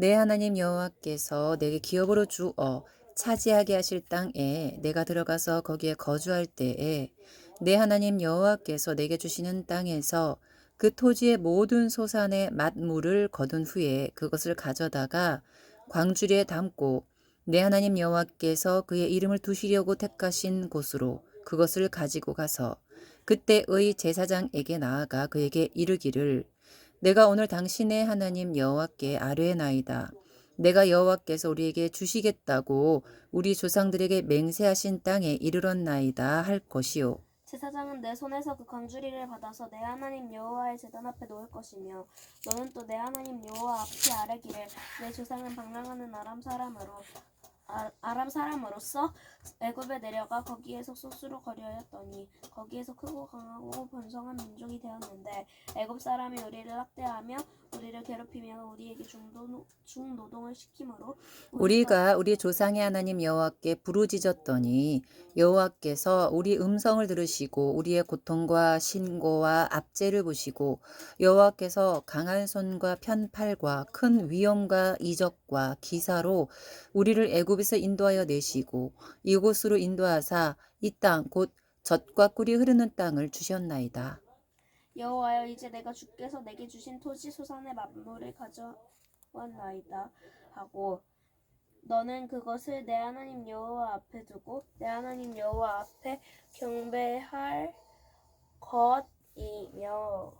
내 하나님 여호와께서 내게 기업으로 주어 차지하게 하실 땅에 내가 들어가서 거기에 거주할 때에 내 하나님 여호와께서 내게 주시는 땅에서 그 토지의 모든 소산의 맛물을 거둔 후에 그것을 가져다가 광주리에 담고 내 하나님 여호와께서 그의 이름을 두시려고 택하신 곳으로 그것을 가지고 가서 그때의 제사장에게 나아가 그에게 이르기를 내가 오늘 당신의 하나님 여호와께 아뢰나이다. 내가 여호와께서 우리에게 주시겠다고 우리 조상들에게 맹세하신 땅에 이르렀나이다 할 것이요. 제사장은 내 손에서 그 광주리를 받아서 내 하나님 여호와의 제단 앞에 놓을 것이며 너는 또 내 하나님 여호와 앞에 아뢰기를 내 조상은 방랑하는 아람 사람으로 아, 아람 사람으로서 애굽에 내려가 거기에서 소수로 거류하였더니 거기에서 크고 강하고 번성한 민족이 되었는데 애굽 사람이 우리를 학대하며 우리를 괴롭히며 우리에게 중도, 중노동을 시키므로 우리가 우리 조상의 하나님 여호와께 부르짖었더니 여호와께서 우리 음성을 들으시고 우리의 고통과 신고와 압제를 보시고 여호와께서 강한 손과 편팔과 큰 위험과 이적과 기사로 우리를 애굽 에서 인도하여 내시고 이곳으로 인도하사 이 땅 곧 젖과 꿀이 흐르는 땅을 주셨나이다. 여호와여 이제 내가 주께서 내게 주신 토지 소산의 만물을 가져왔나이다 하고 너는 그것을 내 하나님 여호와 앞에 두고 내 하나님 여호와 앞에 경배할 것이며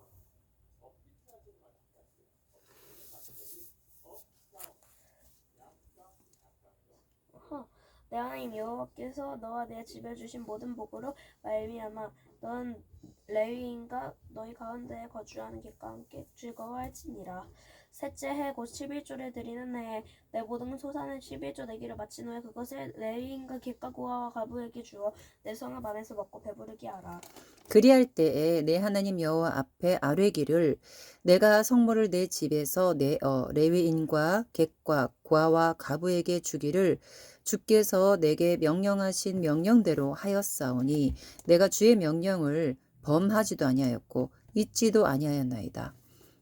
내 하나님 여호와께서 너와 내 집에 주신 모든 복으로 말미암아 넌 레위인과 너희 가운데에 거주하는 객과 함께 즐거워할지니라. 셋째 해 곧 11조를 드리는 해에 내 모든 소산을 11조 내기를 마친 후에 그것을 레위인과 객과 고아와 가부에게 주어 내 성읍 안에서 먹고 배부르게 하라. 그리할 때에 내 하나님 여호와 앞에 아뢰기를 내가 성물을 내 집에서 내 어 레위인과 객과 고아와 가부에게 주기를 주께서 내게 명령하신 명령대로 하였사오니 내가 주의 명령을 범하지도 아니하였고 잊지도 아니하였나이다.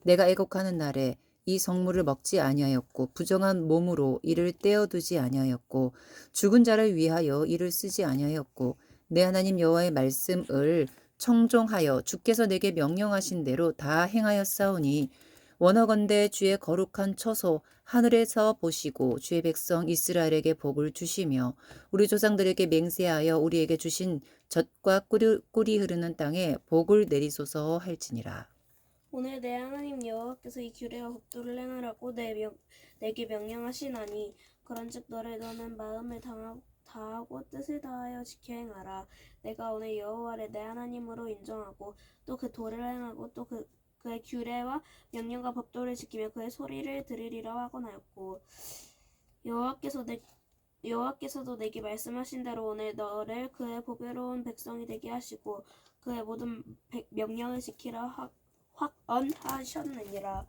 내가 애곡하는 날에 이 성물을 먹지 아니하였고 부정한 몸으로 이를 떼어두지 아니하였고 죽은 자를 위하여 이를 쓰지 아니하였고 내 하나님 여호와의 말씀을 청종하여 주께서 내게 명령하신 대로 다 행하였사오니 원어건대 주의 거룩한 처소 하늘에서 보시고 주의 백성 이스라엘에게 복을 주시며 우리 조상들에게 맹세하여 우리에게 주신 젖과 꿀이 흐르는 땅에 복을 내리소서 할지니라. 오늘 내 하나님 여호와께서 이 규례와 법도를 행하라고 내 명, 내게 명령하시나니 그런즉 너를 너는 마음을 당하고 다하고 뜻을 다하여 지켜 행하라. 내가 오늘 여호와를 내 하나님으로 인정하고 또 그 도를 행하고 또 그 그의 규례와 명령과 법도를 지키며 그의 소리를 들으리라 하고나였고 여호와께서 내 여호와께서도 내게 말씀하신 대로 오늘 너를 그의 보배로운 백성이 되게 하시고 그의 모든 백- 명령을 지키라 하, 확언하셨느니라.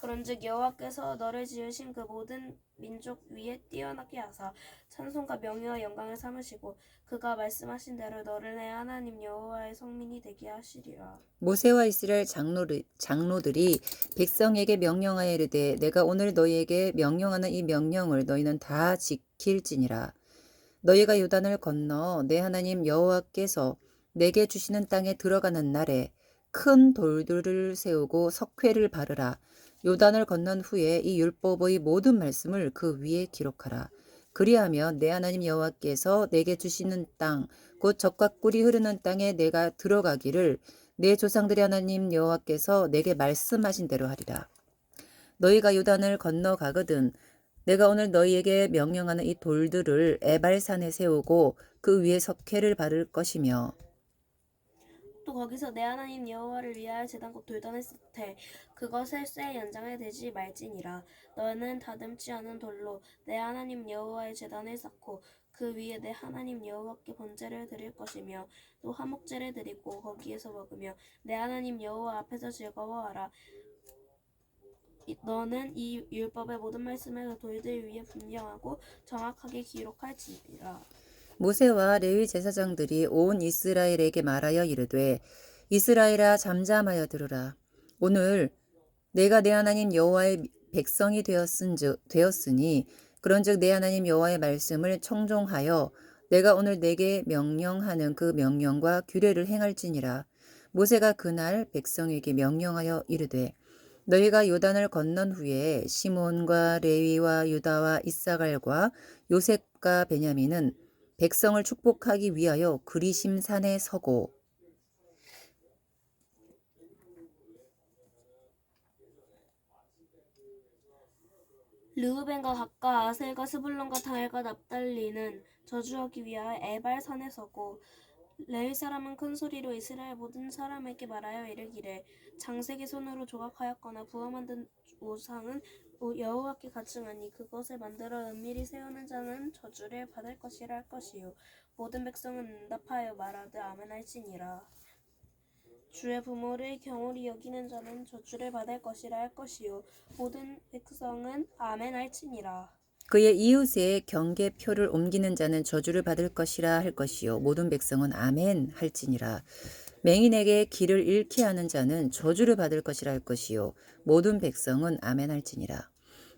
그런즉 여호와께서 너를 지으신 그 모든 민족 위에 뛰어나게 하사 찬송과 명예와 영광을 삼으시고 그가 말씀하신 대로 너를 내 하나님 여호와의 성민이 되게 하시리라. 모세와 이스라엘 장로들, 장로들이 백성에게 명령하여 이르되 내가 오늘 너희에게 명령하는 이 명령을 너희는 다 지킬지니라. 너희가 요단을 건너 내 하나님 여호와께서 내게 주시는 땅에 들어가는 날에 큰 돌들을 세우고 석회를 바르라. 요단을 건넌 후에 이 율법의 모든 말씀을 그 위에 기록하라. 그리하면 내 하나님 여호와께서 내게 주시는 땅, 곧 젖과 꿀이 흐르는 땅에 내가 들어가기를 내 조상들의 하나님 여호와께서 내게 말씀하신 대로 하리라. 너희가 요단을 건너가거든 내가 오늘 너희에게 명령하는 이 돌들을 에발산에 세우고 그 위에 석회를 바를 것이며 또 거기서 내 하나님 여호와를 위하여 제단 곧 돌단을 쌓되 그것을 쇠 연장에 대지 말지니라. 너는 다듬지 않은 돌로 내 하나님 여호와의 제단을 쌓고 그 위에 내 하나님 여호와께 번제를 드릴 것이며 또 화목제를 드리고 거기에서 먹으며 내 하나님 여호와 앞에서 즐거워하라. 이- 너는 이 율법의 모든 말씀을 그 돌들 위에 분명하고 정확하게 기록할지니라 모세와 레위 제사장들이 온 이스라엘에게 말하여 이르되 이스라엘아 잠잠하여 들으라. 오늘 내가 내 하나님 여호와의 백성이 되었은즉 되었으니 그런즉 내 하나님 여호와의 말씀을 청종하여 내가 오늘 내게 명령하는 그 명령과 규례를 행할지니라. 모세가 그날 백성에게 명령하여 이르되 너희가 요단을 건넌 후에 시몬과 레위와 유다와 이사갈과 요셉과 베냐민은 백성을 축복하기 위하여 그리심 산에 서고 르우벤과 각과 아셀과 스불론과 다헬과 납달리는 저주하기 위하여 에발산에 서고 레위 사람은 큰 소리로 이스라엘 모든 사람에게 말하여 이르기를 장색의 손으로 조각하였거나 부어 만든 우상은 여호와께 가증하니 그것을 만들어 은밀히 세우는 자는 저주를 받을 것이라 할 것이요. 모든 백성은 응답하여 말하되 아멘할지니라. 주의 부모를 경홀히 여기는 자는 저주를 받을 것이라 할 것이요. 모든 백성은 아멘할지니라 그의 이웃의 경계표를 옮기는 자는 저주를 받을 것이라 할 것이요. 모든 백성은 아멘 할지니라. 맹인에게 길을 잃게 하는 자는 저주를 받을 것이라 할 것이요. 모든 백성은 아멘 할지니라.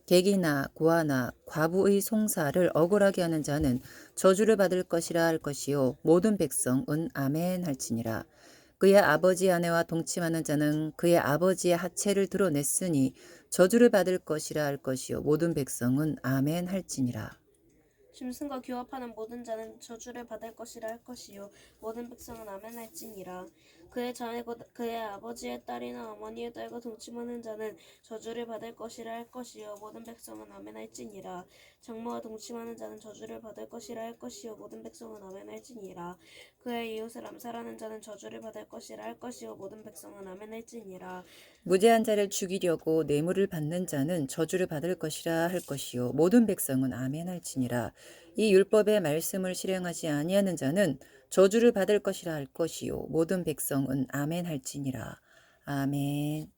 객이나 고아나 과부의 송사를 억울하게 하는 자는 저주를 받을 것이라 할 것이요. 모든 백성은 아멘 할지니라. 그의 아버지 아내와 동침하는 자는 그의 아버지의 하체를 드러냈으니 저주를 받을 것이라 할 것이요. 모든 백성은 아멘 할지니라. 짐승과 교합하는 모든 자는 저주를 받을 것이라 할 것이요. 모든 백성은 아멘 할지니라 그의 자매 곧 그의 아버지의 딸이나 어머니의 딸과 동침하는 자는 저주를 받을 것이라 할 것이요. 모든 백성은 아멘할지니라. 장모와 동침하는 자는 저주를 받을 것이라 할 것이요. 모든 백성은 아멘할지니라. 그의 이웃을 암살하는 자는 저주를 받을 것이라 할 것이요. 모든 백성은 아멘할지니라. 무죄한 자를 죽이려고 뇌물을 받는 자는 저주를 받을 것이라 할 것이요. 모든 백성은 아멘 할지니라. 이 율법의 말씀을 실행하지 아니하는 자는 저주를 받을 것이라 할 것이요. 모든 백성은 아멘 할지니라. 아멘